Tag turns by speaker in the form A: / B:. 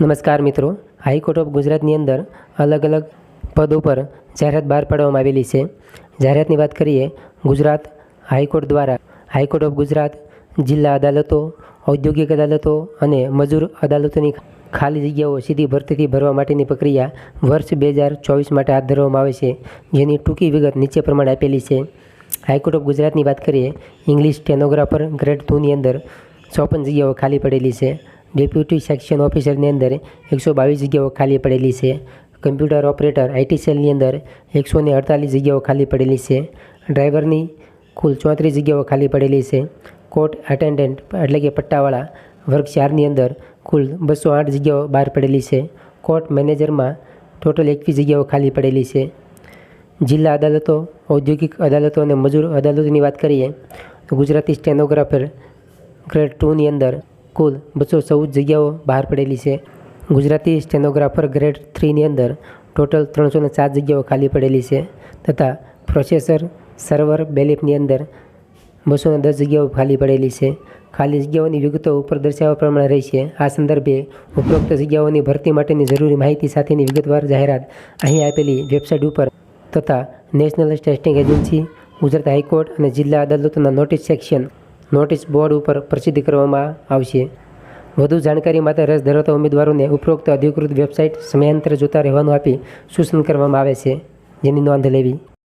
A: નમસ્કાર મિત્રો, high court of ગુજરાતની અંદર અલગ અલગ પદ ઉપર જાહેરાત બહાર પાડવામાં આવેલી છે. જાહેરાતની વાત કરીએ, ગુજરાત હાઈકોર્ટ દ્વારા હાઈકોર્ટ ઓફ ગુજરાત જિલ્લા અદાલતો, ઔદ્યોગિક અદાલતો અને મજૂર અદાલતોની ખાલી જગ્યાઓ સીધી ભરતીથી ભરવા માટેની પ્રક્રિયા વર્ષ બે હજાર ચોવીસ માટે હાથ ધરવામાં આવે છે, જેની ટૂંકી વિગત નીચે પ્રમાણે આપેલી છે. હાઈકોર્ટ ઓફ ગુજરાતની વાત કરીએ, ઇંગ્લિશ સ્ટેનોગ્રાફર ગ્રેડ ટુની અંદર ચોપન જગ્યાઓ ખાલી પડેલી છે. ડેપ્યુટી સેક્શન ઓફિસરની અંદર એકસો બાવીસ જગ્યાઓ ખાલી પડેલી છે. કમ્પ્યુટર ઓપરેટર આઈટી સેલની અંદર એકસો ને અડતાલીસ જગ્યાઓ ખાલી પડેલી છે. ડ્રાઈવરની કુલ ચોત્રીસ જગ્યાઓ ખાલી પડેલી છે. કોર્ટ એટેન્ડન્ટ એટલે કે પટ્ટાવાળા વર્ગ ચારની અંદર કુલ બસો આઠ જગ્યાઓ બહાર પડેલી છે. કોર્ટ મેનેજરમાં ટોટલ એકવીસ જગ્યાઓ ખાલી પડેલી છે. જિલ્લા અદાલતો, ઔદ્યોગિક અદાલતો અને મજૂર અદાલતોની વાત કરીએ, તો ગુજરાતી સ્ટેનોગ્રાફર ગ્રેડ ટુની અંદર કુલ બસો ચૌદ જગ્યાઓ બહાર પડેલી છે. ગુજરાતી સ્ટેનોગ્રાફર ગ્રેડ થ્રીની અંદર ટોટલ ત્રણસો ને સાત જગ્યાઓ ખાલી પડેલી છે તથા પ્રોસેસર સર્વર બેલેપની અંદર બસો ને દસ જગ્યાઓ ખાલી પડેલી છે. ખાલી જગ્યાઓની વિગતો ઉપર દર્શાવવા પ્રમાણે રહી છે. આ સંદર્ભે ઉપરોક્ત જગ્યાઓની ભરતી માટેની જરૂરી માહિતી સાથેની વિગતવાર જાહેરાત અહીં આપેલી વેબસાઇટ ઉપર તથા national testing agency, Gujarat high court અને જિલ્લા અદાલતોના નોટિસ સેક્શન નોટિસ બોર્ડ ઉપર પ્રસિદ્ધ કરવામાં આવશે. વધુ જાણકારી માટે રસ ધરાવતા ઉમેદવારોને ઉપરોક્ત અધિકૃત વેબસાઇટ સમયાંતરે જોતા રહેવાનું આપી સૂચન કરવામાં આવે છે. જેની નોંધ લેવી.